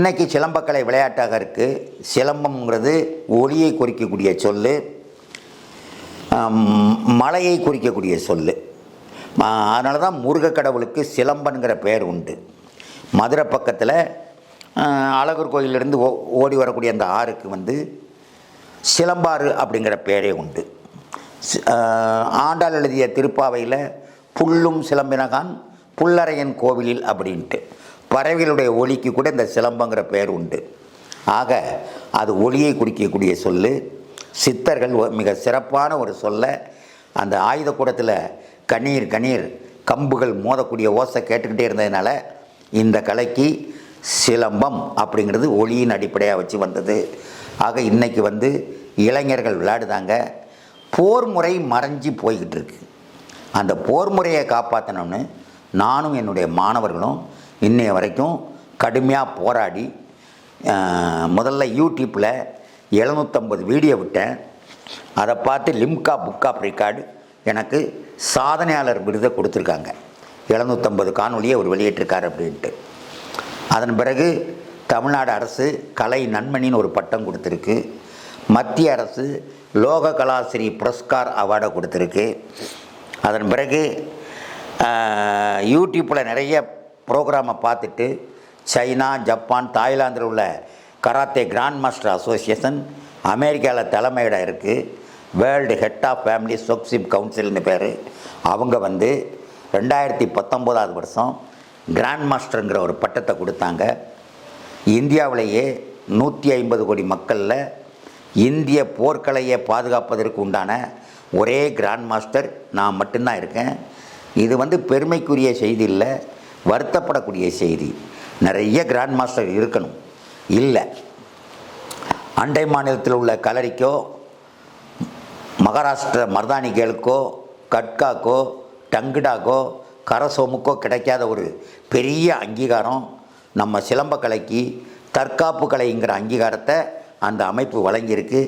இன்றைக்கி சிலம்பக்கலை விளையாட்டாக இருக்குது சிலம்பம்ங்கிறது ஒளியை குறிக்கக்கூடிய சொல் மலையை குறிக்கக்கூடிய சொல் அதனால தான் முருக கடவுளுக்கு சிலம்பன்கிற பெயர் உண்டு. மதுரை பக்கத்தில் அழகர் கோயிலிருந்து ஓ ஓடி வரக்கூடிய அந்த ஆறுக்கு வந்து சிலம்பாறு அப்படிங்கிற பெயரே உண்டு. ஆண்டாள் எழுதிய திருப்பாவையில் புல்லும் சிலம்பினகான் புல்லறையன் கோவிலில் அப்படின்ட்டு. பறவைகளுடைய ஒலிக்கு கூட இந்த சிலம்பங்கிற பெயர் உண்டு. ஆக அது ஒளியை குறிக்கக்கூடிய சொல்லு. சித்தர்கள் மிக சிறப்பான ஒரு சொல்லை. அந்த ஆயுத கூடத்தில் கண்ணீர் கண்ணீர் கம்புகள் மோதக்கூடிய ஓசை கேட்டுக்கிட்டே இருந்ததுனால இந்த கலைக்கு சிலம்பம் அப்படிங்கிறது ஒளியின் அடிப்படையாக வச்சு வந்தது. ஆக இன்றைக்கி வந்து இளைஞர்கள் விளையாடுதாங்க. போர் முறை மறைஞ்சு போய்கிட்டு இருக்கு. அந்த போர் முறையை காப்பாற்றணும்னு நானும் என்னுடைய மாணவர்களும் இன்னைய வரைக்கும் கடுமையாக போராடி முதல்ல யூடியூப்பில் எழுநூற்றம்பது வீடியோ விட்டேன். அதை பார்த்து லிம்கா புக் ஆஃப் ரெக்கார்டு எனக்கு சாதனையாளர் விருதை கொடுத்துருக்காங்க. எழுநூற்றம்பது காணொலியை அவர் வெளியிட்டிருக்கார் அப்படின்ட்டு. அதன் பிறகு தமிழ்நாடு அரசு கலை நன்மணின்னு ஒரு பட்டம் கொடுத்துருக்கு. மத்திய அரசு லோக கலாசிரி புரஸ்கார் அவார்டை கொடுத்துருக்கு. அதன் பிறகு யூடியூப்பில் நிறைய ப்ரோக்ராமை பார்த்துட்டு சைனா ஜப்பான் தாய்லாந்தில் உள்ள கராத்தே கிராண்ட் மாஸ்டர் அசோசியேஷன் அமெரிக்காவில் தலைமையிடம் இருக்குது வேர்ல்டு ஹெட் ஆஃப் ஃபேமிலி சொக்ஷிப் கவுன்சில்னு பேர். அவங்க வந்து ரெண்டாயிரத்தி பத்தொம்போதாவது வருஷம் கிராண்ட் மாஸ்டருங்கிற ஒரு பட்டத்தை கொடுத்தாங்க. இந்தியாவிலேயே நூற்றி ஐம்பது கோடி மக்களில் இந்திய போர்க்கலையை பாதுகாப்பதற்கு உண்டான ஒரே கிராண்ட் மாஸ்டர் நான் மட்டும்தான் இருக்கேன். இது வந்து பெருமைக்குரிய செய்தி இல்லை. வருத்தப்படக்கூடிய செய்தி. நிறைய கிராண்ட் மாஸ்டர் இருக்கணும். இல்லை அண்டை மாநிலத்தில் உள்ள கலரிக்கோ மகாராஷ்டிர மர்தானிகளுக்கோ கட்காக்கோ டங்குடாக்கோ கரசோமுக்கோ கிடைக்காத ஒரு பெரிய அங்கீகாரம் நம்ம சிலம்பக்கலைக்கு தற்காப்பு கலைங்கிற அங்கீகாரத்தை அந்த அமைப்பு வழங்கியிருக்கு.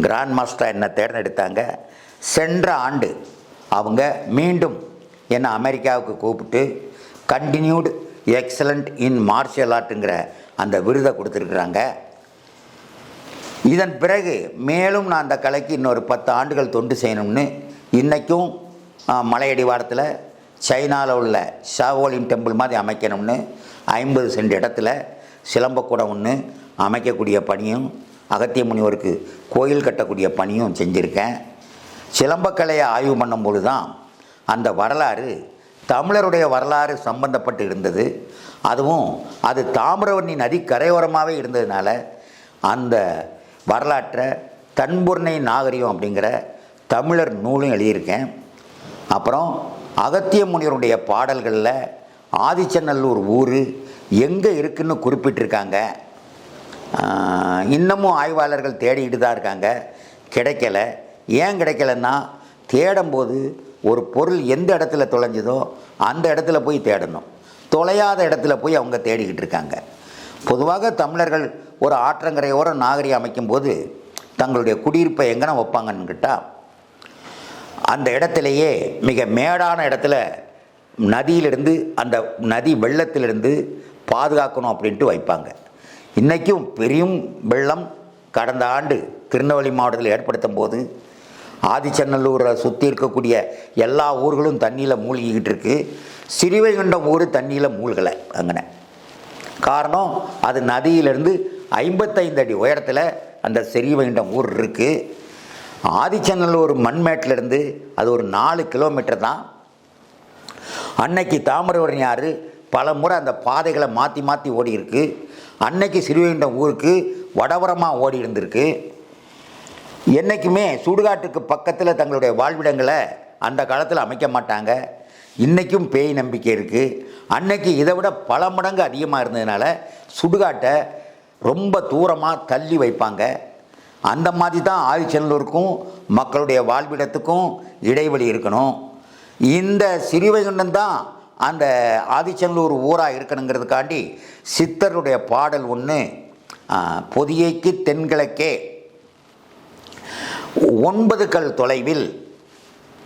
கிராண்ட் மாஸ்டர் என்னை தேர்ந்தெடுத்தாங்க? சென்ற ஆண்டு அவங்க மீண்டும் என்னை அமெரிக்காவுக்கு கூப்பிட்டு கண்டினியூடு எக்ஸலண்ட் இன் மார்ஷியல் ஆர்ட்டுங்கிற அந்த விருதை கொடுத்துருக்குறாங்க. இதன் பிறகு மேலும் நான் அந்த கலைக்கு இன்னொரு பத்து ஆண்டுகள் தொண்டு செய்யணும்னு இன்றைக்கும் மலையடிவாரத்தில் சைனாவில் உள்ள ஷாவோலின் டெம்பிள் மாதிரி அமைக்கணும்னு ஐம்பது சென்ட் இடத்துல சிலம்பக்கூடம் ஒன்று அமைக்கக்கூடிய பணியும் அகத்திய முனிவருக்கு கோயில் கட்டக்கூடிய பணியும் செஞ்சுருக்கேன். சிலம்பக்கலையை ஆய்வு பண்ணும்போது தான் அந்த வரலாறு தமிழருடைய வரலாறு சம்பந்தப்பட்டு இருந்தது. அதுவும் அது தாமிரவர்ணி நதி கரையோரமாகவே இருந்ததுனால அந்த வரலாற்றை தன்புர்ணை நாகரிகம் அப்படிங்கிற தமிழர் நூலும் எழுதியிருக்கேன். அப்புறம் அகத்திய முனிவருடைய பாடல்களில் ஆதிச்சநல்லூர் ஊர் எங்கே இருக்குன்னு குறிப்பிட்டிருக்காங்க. இன்னமும் ஆய்வாளர்கள் தேடிக்கிட்டு தான் இருக்காங்க. கிடைக்கல. ஏன் கிடைக்கலன்னா தேடும்போது ஒரு பொருள் எந்த இடத்துல தொலைஞ்சதோ அந்த இடத்துல போய் தேடணும். தொலையாத இடத்துல போய் அவங்க தேடிக்கிட்டு இருக்காங்க. பொதுவாக தமிழர்கள் ஒரு ஆற்றங்கரையோரம் நாகரிகம் அமைக்கும்போது தங்களுடைய குடியிருப்பை எங்கன வைப்பாங்கன்னு கேட்டால் அந்த இடத்துலையே மிக மேடான இடத்துல நதியிலிருந்து அந்த நதி வெள்ளத்திலிருந்து பாதுகாக்கணும் அப்படின்ட்டு வைப்பாங்க. இன்றைக்கும் பெரியும் வெள்ளம் கடந்த ஆண்டு திருநெல்வேலி மாவட்டத்தில் ஏற்படுத்தும் போது ஆதிச்சநல்லூரை சுற்றி இருக்கக்கூடிய எல்லா ஊர்களும் தண்ணியில் மூழ்கிக்கிட்டு இருக்குது சிறுவைகுண்டம் ஊர் தண்ணியில் மூழ்கலை அங்கன. காரணம் அது நதியிலிருந்து ஐம்பத்தைந்து அடி உயரத்தில் அந்த சிறுவைகுண்டம் ஊர் இருக்குது ஆதிச்சநல்லூர் மண்மேட்டிலேருந்து அது ஒரு நாலு கிலோமீட்டர் தான். அன்னைக்கு தாமிரபரணி ஆறு பல முறை அந்த பாதைகளை மாற்றி மாற்றி ஓடி இருக்கு அன்னைக்கு சிறுவைகுண்டம் ஊருக்கு வடவரமாக ஓடி இருந்திருக்கு என்றைக்குமே சுடுகாட்டுக்கு பக்கத்தில் தங்களுடைய வாழ்விடங்களை அந்த காலத்தில் அமைக்க மாட்டாங்க. இன்றைக்கும் பேய் நம்பிக்கை இருக்குது அன்னைக்கு இதை விட பல மடங்கு அதிகமாக இருந்ததுனால சுடுகாட்டை ரொம்ப தூரமாக தள்ளி வைப்பாங்க. அந்த மாதிரி தான் ஆதிச்சநல்லூருக்கும் மக்களுடைய வாழ்விடத்துக்கும் இடைவெளி இருக்கணும். இந்த சிறுவைகுண்டன் தான் அந்த ஆதிச்சநல்லூர் ஊராக இருக்கணுங்கிறதுக்காண்டி சித்தருடைய பாடல் ஒன்று பொதியைக்கு தென்கிழக்கே ஒன்பது கல் தொலைவில்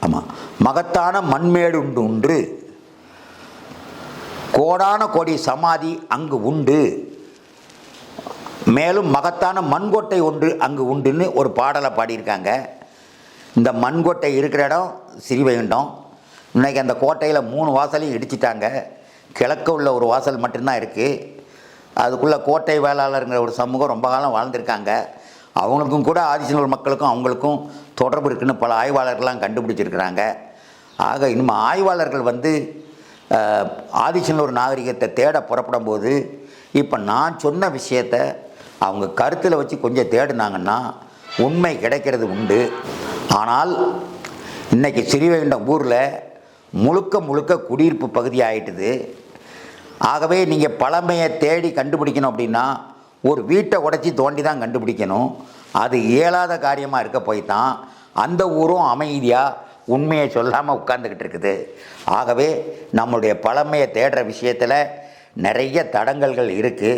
ஆமாம் மகத்தான மண்மேடு உண்டு உண்டு கோடான கோடி சமாதி அங்கு உண்டு. மேலும் மகத்தான மண்கோட்டை ஒன்று அங்கு உண்டுன்னு ஒரு பாடலை பாடியிருக்காங்க. இந்த மண்கோட்டை இருக்கிற இடம் ஸ்ரீவைகுண்டம் இன்னைக்கு அந்த கோட்டையில் மூணு வாசலையும் இடிச்சிட்டாங்க. கிழக்க உள்ள ஒரு வாசல் மட்டும்தான் இருக்குது அதுக்குள்ளே கோட்டை வேளாளருங்கிற ஒரு சமூகம் ரொம்ப காலம் வாழ்ந்திருக்காங்க. அவங்களுக்கும் கூட ஆதிச்சநல்லூர் மக்களுக்கும் அவங்களுக்கும் தொடர்பு இருக்குன்னு பல ஆய்வாளர்கள்லாம் கண்டுபிடிச்சிருக்கிறாங்க. ஆக இன்னும் ஆய்வாளர்கள் வந்து அஹ், நாகரிகத்தை தேட புறப்படும் போது இப்போ நான் சொன்ன விஷயத்த அவங்க கருத்தில் வச்சு கொஞ்சம் தேடினாங்கன்னா உண்மை கிடைக்கிறது உண்டு. ஆனால் இன்றைக்கி ஸ்ரீவைகுண்டம் ஊரில் முழுக்க முழுக்க குடியிருப்பு பகுதி ஆயிட்டுது. ஆகவே நீங்கள் பழமையை தேடி கண்டுபிடிக்கணும் அப்படின்னா ஒரு வீட்டை உடைச்சி தோண்டி தான் கண்டுபிடிக்கணும். அது இயலாத காரியமாக இருக்க போய் தான் அந்த ஊரும் அமைதியாக உண்மையை சொல்லாமல் உட்கார்ந்துக்கிட்டு இருக்குது. ஆகவே நம்மளுடைய பழமையை தேடுற விஷயத்தில் நிறைய தடங்கல்கள் இருக்குது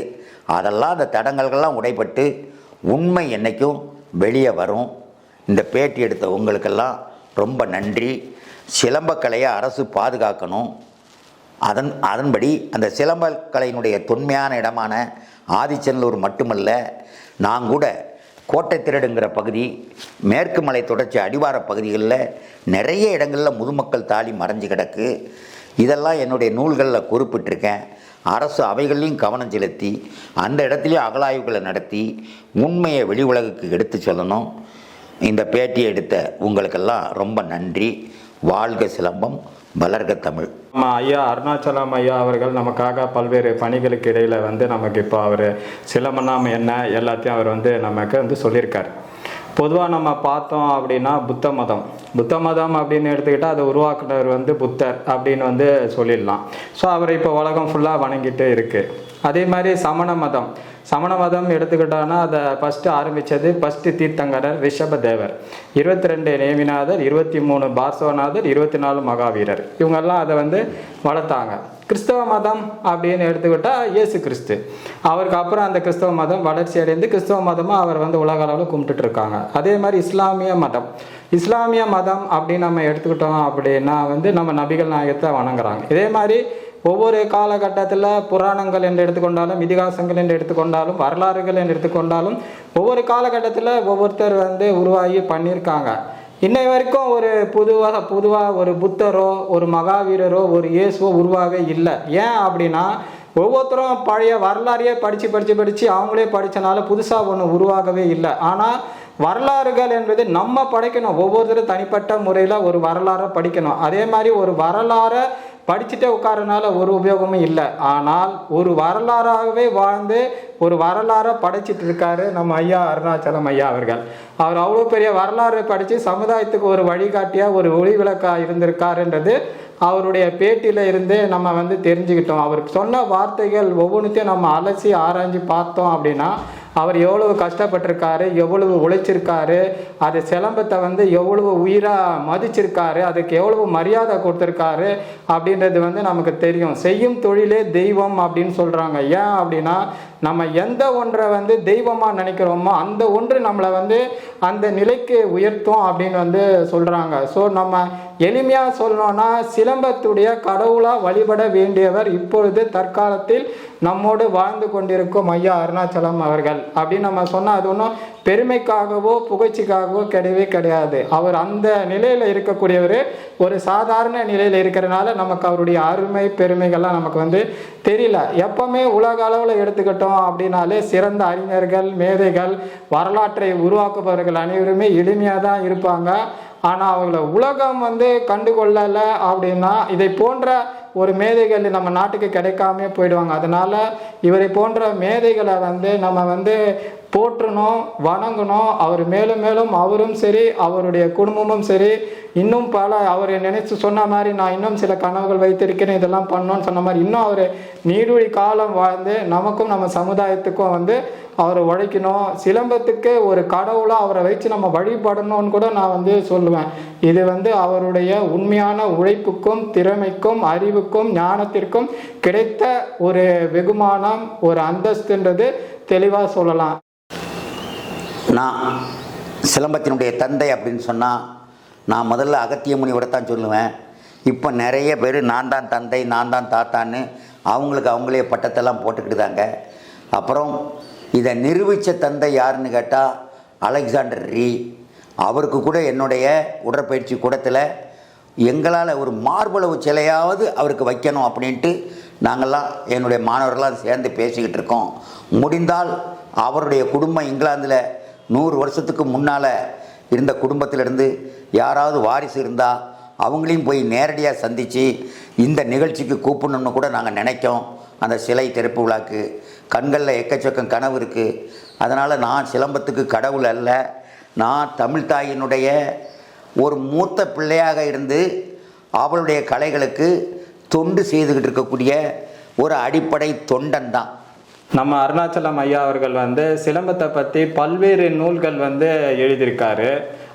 அதெல்லாம் அந்த தடங்கல்கள்லாம் உடைப்பட்டு உண்மை என்றைக்கும் வெளியே வரும். இந்த பேட்டி எடுத்த உங்களுக்கெல்லாம் ரொம்ப நன்றி. சிலம்பக்கலையை அரசு பாதுகாக்கணும். அதன் அதன்படி அந்த சிலம்பக்கலையினுடைய தொன்மையான இடமான ஆதிச்சநல்லூர் மட்டுமல்ல நான் கூட கோட்டை திருடுங்கிற பகுதி மேற்கு மலை தொடர்ச்சி அடிவார பகுதிகளில் நிறைய இடங்களில் முதுமக்கள் தாலி மறைஞ்சு கிடக்கு. இதெல்லாம் என்னுடைய நூல்களில் குறிப்பிட்டிருக்கேன். அரசு அவைகளையும் கவனம் செலுத்தி அந்த இடத்துலையும் அகலாய்வுகளை நடத்தி உண்மையை வெளி உலகுக்கு எடுத்து சொல்லணும். இந்த பேட்டியை எடுத்த உங்களுக்கெல்லாம் ரொம்ப நன்றி. வாழ்க சிலம்பம் வளர்க தமிழ். நம்ம ஐயா அருணாச்சலம் ஐயா அவர்கள் நமக்காக பல்வேறு பணிகளுக்கு இடையில வந்து நமக்கு இப்போ அவர் சிலம்பனாம என்ன எல்லாத்தையும் அவர் வந்து நமக்கு வந்து சொல்லியிருக்காரு. பொதுவாக நம்ம பார்த்தோம் அப்படின்னா புத்த மதம். புத்த மதம் அப்படின்னு எடுத்துக்கிட்டால் அதை உருவாக்குனவர் வந்து புத்தர் அப்படின்னு வந்து சொல்லிடலாம். ஸோ அவர் இப்போ உலகம் ஃபுல்லாக வணங்கிட்டு இருக்கு. அதே மாதிரி சமண மதம். சமண மதம் எடுத்துக்கிட்டோன்னா அதை ஃபஸ்ட்டு ஆரம்பித்தது ஃபஸ்ட்டு தீர்த்தங்கரர் ரிஷபதேவர். இருபத்தி ரெண்டு நேமிநாதர் இருபத்தி மூணு பார்சவநாதர் இருபத்தி நாலு மகாவீரர். இவங்கெல்லாம் அதை வந்து வளர்த்தாங்க. கிறிஸ்தவ மதம் அப்படின்னு எடுத்துக்கிட்டா இயேசு கிறிஸ்து. அவருக்கு அப்புறம் அந்த கிறிஸ்தவ மதம் வளர்ச்சி அடைந்து கிறிஸ்தவ மதமாக அவர் வந்து உலக அளவில் கும்பிட்டுட்டு இருக்காங்க. அதே மாதிரி இஸ்லாமிய மதம். இஸ்லாமிய மதம் அப்படின்னு நம்ம எடுத்துக்கிட்டோம் அப்படின்னா வந்து நம்ம நபிகள் நாயகத்தை வணங்குறாங்க. இதே மாதிரி ஒவ்வொரு காலகட்டத்தில் புராணங்கள் என்று எடுத்துக்கொண்டாலும் இதிகாசங்கள் என்று எடுத்துக்கொண்டாலும் வரலாறுகள் என்று எடுத்துக்கொண்டாலும் ஒவ்வொரு காலகட்டத்தில் ஒவ்வொருத்தர் வந்து உருவாகி பண்ணியிருக்காங்க. இன்னை வரைக்கும் ஒரு புதுவாக பொதுவாக ஒரு புத்தரோ ஒரு மகாவீரரோ ஒரு இயேசுவோ உருவாகவே இல்லை. ஏன் அப்படின்னா ஒவ்வொருத்தரும் பழைய வரலாறையே படித்து படித்து படித்து அவங்களே படித்தனால புதுசாக ஒன்று உருவாகவே இல்லை. ஆனால் வரலாறுகள் என்பது நம்ம படைக்கணும். ஒவ்வொருத்தரும் தனிப்பட்ட முறையில் ஒரு வரலாறை படிக்கணும். அதே மாதிரி ஒரு வரலாறை படிச்சுட்டே உட்காரனால ஒரு உபயோகமும் இல்லை. ஆனால் ஒரு வரலாறாகவே வாழ்ந்து ஒரு வரலாறை படைச்சிட்டு இருக்காரு நம்ம ஐயா அருணாச்சலம் ஐயா அவர்கள். அவர் அவ்வளோ பெரிய வரலாறு படித்து சமுதாயத்துக்கு ஒரு வழிகாட்டியாக ஒரு ஒளி விளக்காக இருந்திருக்காருன்றது அவருடைய பேட்டியில் இருந்தே நம்ம வந்து தெரிஞ்சுக்கிட்டோம். அவர் சொன்ன வார்த்தைகள் ஒவ்வொன்றுத்தையும் நம்ம அலசி ஆராய்ஞ்சு பார்த்தோம் அப்படின்னா அவர் எவ்வளவு கஷ்டப்பட்டிருக்காரு எவ்வளவு உழைச்சிருக்காரு அது சிலம்பத்தை வந்து எவ்வளவு உயிராக மதிச்சிருக்காரு அதுக்கு எவ்வளவு மரியாதை கொடுத்துருக்காரு அப்படின்றது வந்து நமக்கு தெரியும். செய்யும் தொழிலே தெய்வம் அப்படின்னு சொல்கிறாங்க ஏன் அப்படின்னா நம்ம எந்த ஒன்றை வந்து தெய்வமாக நினைக்கிறோமோ அந்த ஒன்று நம்மளை வந்து அந்த நிலைக்கு உயர்த்தும் அப்படின்னு வந்து சொல்கிறாங்க ஸோ நம்ம எளிமையாக சொல்லணும்னா சிலம்பத்துடைய கடவுளாக வழிபட வேண்டியவர் இப்பொழுது தற்காலத்தில் நம்மோடு வாழ்ந்து கொண்டிருக்கும் ஐயா அருணாச்சலம் அவர்கள். அப்படின்னு நம்ம சொன்னால் அது ஒன்றும் பெருமைக்காகவோ புகழ்ச்சிக்காகவோ கிடையவே கிடையாது. அவர் அந்த நிலையில் இருக்கக்கூடியவர் ஒரு சாதாரண நிலையில் இருக்கிறனால நமக்கு அவருடைய அருமை பெருமைகள்லாம் நமக்கு வந்து தெரியல. எப்பவுமே உலக அளவில் எடுத்துக்கிட்டோம் அப்படின்னாலே சிறந்த அறிஞர்கள் மேதைகள் வரலாற்றை உருவாக்குபவர்கள் அனைவருமே எளிமையாக தான் இருப்பாங்க. ஆனால் அவங்கள உலகம் வந்து கண்டுகொள்ளலை அப்படின்னா இதை போன்ற ஒரு மேதைகள் நம்ம நாட்டுக்கு கிடைக்காம போயிடுவாங்க. அதனால் இவரை போன்ற மேதைகளை வந்து நம்ம வந்து போற்றணும் வணங்கணும். அவர் மேலும் மேலும் அவரும் சரி அவருடைய குடும்பமும் சரி. இன்னும் பல அவர் நினைச்சு சொன்ன மாதிரி நான் இன்னும் சில கனவுகள் வைத்திருக்கிறேன் இதெல்லாம் பண்ணோன்னு சொன்ன மாதிரி இன்னும் அவர் நீடுழி காலம் வாழ்ந்து நமக்கும் நம்ம சமுதாயத்துக்கும் வந்து அவரை உழைக்கணும் சிலம்பத்துக்கு ஒரு கடவுளாக அவரை வச்சு நம்ம வழிபடணும்னு கூட நான் வந்து சொல்லுவேன். இது வந்து அவருடைய உண்மையான உழைப்புக்கும் திறமைக்கும் அறிவுக்கும் ஞானத்திற்கும் கிடைத்த ஒரு வெகுமானம் ஒரு அந்தஸ்துன்றது தெளிவாக சொல்லலாம். நான் சிலம்பத்தினுடைய தந்தை அப்படின்னு சொன்னால் நான் முதல்ல அகத்திய முனிவரை தான் சொல்லுவேன். இப்போ நிறைய பேர் நான் தான் தந்தை நான் தான் தாத்தான்னு அவங்களுக்கு அவங்களே பட்டத்தெல்லாம் போட்டுக்கிட்டுதாங்க. அப்புறம் இதை நிரூபித்த தந்தை யாருன்னு கேட்டால் அலெக்சாண்டர் ரீ. அவருக்கு கூட என்னுடைய உடற்பயிற்சி கூடத்தில் எங்களால் ஒரு மார்பளவு சிலையாவது அவருக்கு வைக்கணும் அப்படின்ட்டு நாங்கள்லாம் என்னுடைய மாணவர்களாக சேர்ந்து பேசிக்கிட்டு இருக்கோம். முடிந்தால் அவருடைய குடும்பம் இங்கிலாந்தில் நூறு வருஷத்துக்கு முன்னால் இருந்த குடும்பத்திலிருந்து யாராவது வாரிசு இருந்தால் அவங்களையும் போய் நேரடியாக சந்தித்து இந்த நிகழ்ச்சிக்கு கூப்பிடணும்னு கூட நாங்கள் நினைக்கோம். அந்த சிலை திறப்பு விழாக்கு கண்களில் எக்கச்சக்கம் கனவு இருக்குது அதனால் நான் சிலம்பத்துக்கு கடவுள் அல்ல. நான் தமிழ் தாயினுடைய ஒரு மூத்த பிள்ளையாக இருந்து அவளுடைய கலைகளுக்கு தொண்டு செய்துக்கிட்டு இருக்கக்கூடிய ஒரு அடிப்படை தொண்டன் தான். நம்ம அருணாச்சலம் ஐயா அவர்கள் வந்து சிலம்பத்தை பற்றி பல்வேறு நூல்கள் வந்து எழுதியிருக்காரு.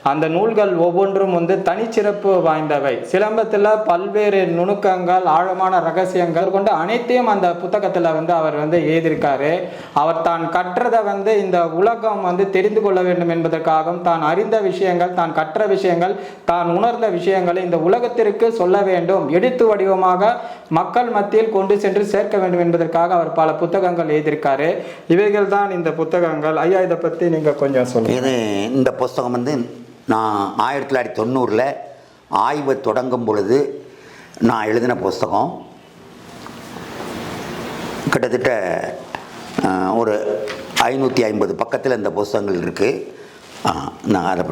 அந்த நூல்கள் ஒவ்வொன்றும் வந்து தனிச்சிறப்பு வாய்ந்தவை. சிலம்பத்தில் பல்வேறு நுணுக்கங்கள் ஆழமான ரகசியங்கள் கொண்டு அனைத்தையும் அந்த புத்தகத்தில் வந்து அவர் வந்து எழுதியிருக்காரு. அவர் தான் கற்றதை வந்து இந்த உலகம் வந்து தெரிந்து கொள்ள வேண்டும் என்பதற்காகவும் தான் அறிந்த விஷயங்கள் தான் கற்ற விஷயங்கள் தான் உணர்ந்த விஷயங்களை இந்த உலகத்திற்கு சொல்ல வேண்டும். எடுத்து வடிவமாக மக்கள் மத்தியில் கொண்டு சென்று சேர்க்க வேண்டும் என்பதற்காக அவர் பல புத்தகங்கள் எழுதியிருக்காரு. இவைகள் தான் இந்த புத்தகங்கள். ஐயா இதை பற்றி நீங்கள் கொஞ்சம் சொல்லுங்கள் இது இந்த புஸ்தகம் வந்து நான் ஆயிரத்தி தொள்ளாயிரத்தி தொண்ணூறில் ஆய்வை தொடங்கும் பொழுது நான் எழுதின புஸ்தகம். கிட்டத்தட்ட ஒரு ஐநூற்றி ஐம்பது பக்கத்தில் இந்த புஸ்தகங்கள் இருக்குது நான் அதை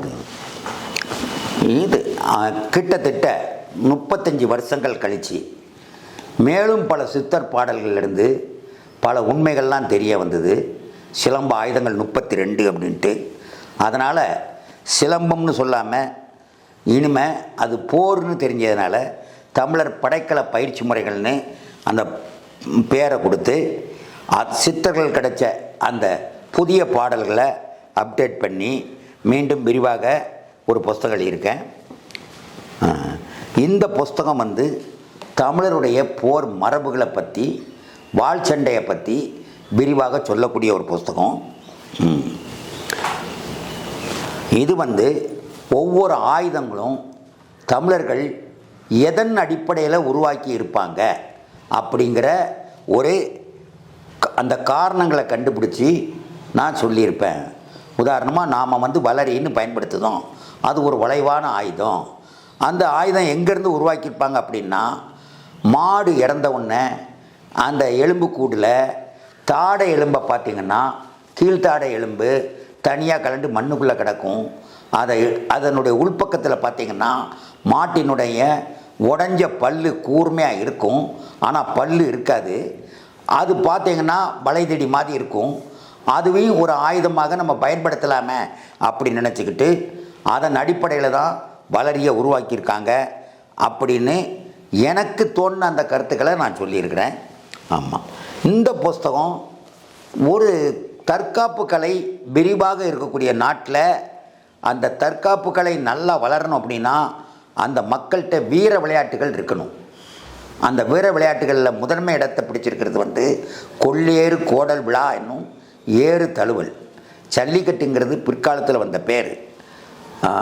இது கிட்டத்தட்ட முப்பத்தஞ்சு வருஷங்கள் கழிச்சு மேலும் பல சித்தர் பாடல்களிலிருந்து பல உண்மைகள்லாம் தெரிய வந்தது. சிலம்ப ஆயுதங்கள் முப்பத்தி ரெண்டு அப்படின்ட்டு. அதனால் சிலம்பம்னு சொல்லாமல் இனிமே அது போர்னு தெரிஞ்சதுனால தமிழர் படைக்கல பயிற்சி முறைகள்னு அந்த பேரை கொடுத்து அ- சித்தர்கள் கிடைச்ச அந்த புதிய பாடல்களை அப்டேட் பண்ணி மீண்டும் விரிவாக ஒரு புஸ்தகம் இருக்கேன் இந்த புஸ்தகம் வந்து தமிழருடைய போர் மரபுகளை பற்றி வாழ் சண்டையை பற்றி விரிவாக சொல்லக்கூடிய ஒரு புஸ்தகம் ம். இது வந்து ஒவ்வொரு ஆயுதங்களும் தமிழர்கள் எதன் அடிப்படையில் உருவாக்கி இருப்பாங்க அப்படிங்கிற ஒரு அந்த காரணங்களை கண்டுபிடிச்சி நான் சொல்லியிருப்பேன். உதாரணமாக நாம் வந்து வளரின்னு பயன்படுத்துதோம் அது ஒரு வளைவான ஆயுதம். அந்த ஆயுதம் எங்கேருந்து உருவாக்கியிருப்பாங்க அப்படின்னா மாடு இறந்த உடனே அந்த எலும்பு கூடில் தாடை எலும்பை பார்த்திங்கன்னா கீழ்த்தாடை எலும்பு தனியாக கலண்டு மண்ணுக்குள்ளே கிடக்கும். அதை அதனுடைய உள்பக்கத்தில் பார்த்தீங்கன்னா மாட்டினுடைய உடஞ்ச பல்லு கூர்மையாக இருக்கும். ஆனால் பல்லு இருக்காது. அது பார்த்தீங்கன்னா வளைதடி மாதிரி இருக்கும். அதுவையும் ஒரு ஆயுதமாக நம்ம பயன்படுத்தலாமே அப்படி நினச்சிக்கிட்டு அதன் அடிப்படையில் தான் வளரிய உருவாக்கியிருக்காங்க அப்படின்னு எனக்கு தோணுன அந்த கருத்துக்களை நான் சொல்லியிருக்கிறேன். ஆமாம் இந்த புஸ்தகம் ஒரு தற்காப்பு கலை விரிவாக இருக்கக்கூடிய நாட்டில் அந்த தற்காப்பு கலை நல்லா வளரணும் அப்படின்னா அந்த மக்கள்கிட்ட வீர விளையாட்டுகள் இருக்கணும். அந்த வீர விளையாட்டுகளில் முதன்மை இடத்தை பிடிச்சிருக்கிறது வந்து கொள்ளேறு கோடல் விழா என்னும் ஏறு தழுவல். ஜல்லிக்கட்டுங்கிறது பிற்காலத்தில் வந்த பேர்.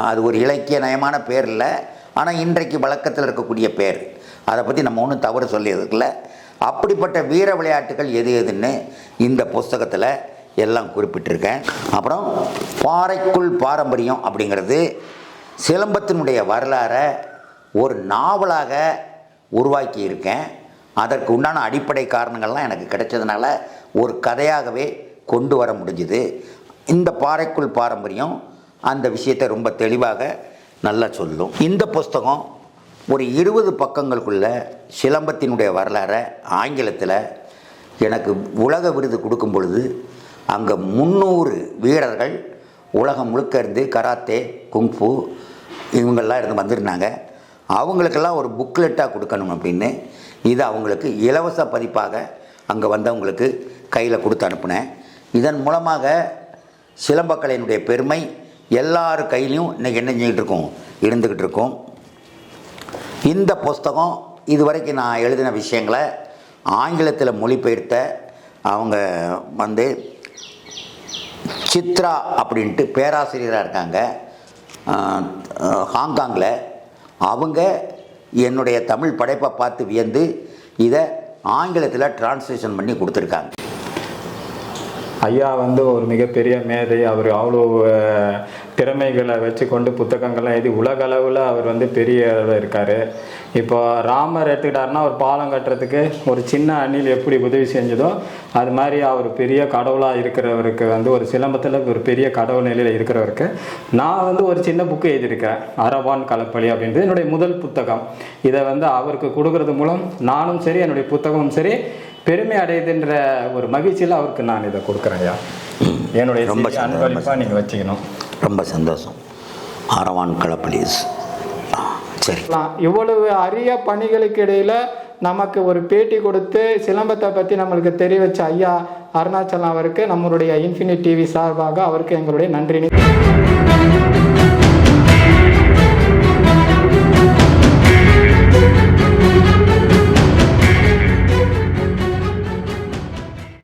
அது ஒரு இலக்கிய நயமான பேர் இல்லை. ஆனால் இன்றைக்கு வழக்கத்தில் இருக்கக்கூடிய பேர். அதை பற்றி நம்ம ஒன்றும் தவறு சொல்லியதுக்குல அப்படிப்பட்ட வீர விளையாட்டுகள் எது எதுன்னு இந்த புஸ்தகத்தில் எல்லாம் குறிப்பிட்டிருக்கேன். அப்புறம் பாறைக்குள் பாரம்பரியம் அப்படிங்கிறது சிலம்பத்தினுடைய வரலாறை ஒரு நாவலாக உருவாக்கி இருக்கேன் அதற்கு உண்டான அடிப்படை காரணங்கள்லாம் எனக்கு கிடைச்சதுனால ஒரு கதையாகவே கொண்டு வர முடிஞ்சுது. இந்த பாறைக்குள் பாரம்பரியம் அந்த விஷயத்தை ரொம்ப தெளிவாக நல்லா சொல்லும். இந்த புஸ்தகம் ஒரு இருபது பக்கங்களுக்குள்ள சிலம்பத்தினுடைய வரலாறை ஆங்கிலத்தில் எனக்கு உலக விருது கொடுக்கும் பொழுது அங்கே முந்நூறு வீரர்கள் உலகம் முழுக்க இருந்து கராத்தே குங்ஃபு இவங்கெல்லாம் இருந்து வந்திருந்தாங்க. அவங்களுக்கெல்லாம் ஒரு புக்லெட்டாக கொடுக்கணும் அப்படின்னு இது அவங்களுக்கு இலவச பதிப்பாக அங்கே வந்தவங்களுக்கு கையில் கொடுத்து அனுப்புனேன். இதன் மூலமாக சிலம்பக்கலையினுடைய பெருமை எல்லார் கையிலையும் இன்றைக்கி என்ன செஞ்சுக்கிட்டு இருக்கோம்? இருந்துக்கிட்டு இருக்கோம். இந்த புஸ்தகம் இதுவரைக்கும் நான் எழுதின விஷயங்களை ஆங்கிலத்தில் மொழிபெயர்த்த அவங்க வந்து சித்ரா அப்படின்ட்டு பேராசிரியராக இருக்காங்க. ஹாங்காங்கில் அவங்க என்னுடைய தமிழ் படைப்பை பார்த்து வியந்து இதை ஆங்கிலத்தில் டிரான்ஸ்லேஷன் பண்ணி கொடுத்துருக்காங்க. ஐயா வந்து ஒரு மிகப்பெரிய மேதை. அவர் அவ்வளோ திறமைகளை வச்சு கொண்டு புத்தகங்கள்லாம் எழுதி உலக அளவில் அவர் வந்து பெரிய அளவில் இருக்கார். இப்போ ராமர் எடுத்துக்கிட்டாருன்னா ஒரு பாலம் கட்டுறதுக்கு ஒரு சின்ன அணில் எப்படி உதவி செஞ்சதோ அது மாதிரி அவர் பெரிய கடவுளாக இருக்கிறவருக்கு வந்து ஒரு சிலம்பத்தில் ஒரு பெரிய கடவுள் நிலையில் இருக்கிறவருக்கு நான் வந்து ஒரு சின்ன புக்கு எழுதியிருக்கேன் அரவான் கலப்பலி அப்படின்றது என்னுடைய முதல் புத்தகம். இதை வந்து அவருக்கு கொடுக்கறது மூலம் நானும் சரி என்னுடைய புத்தகமும் சரி பெருமை அடையுதுன்ற ஒரு மகிழ்ச்சியில் அவருக்கு நான் இதை கொடுக்குறேன் ஐயா. என்னுடைய ரொம்ப அன்பளிப்பாக நீங்கள் வச்சுக்கணும். ரொம்ப சந்தோஷம். ஆரவான் களப்பலீஸ் சரி. இவ்வளவு அரிய பணிகளுக்கு இடையில நமக்கு ஒரு பேட்டி கொடுத்து சிலம்பத்தை பற்றி நம்மளுக்கு தெரிய வச்ச ஐயா அருணாச்சலம் அவருக்கு நம்மளுடைய இன்ஃபினிட் டிவி சார்பாக அவருக்கு எங்களுடைய நன்றி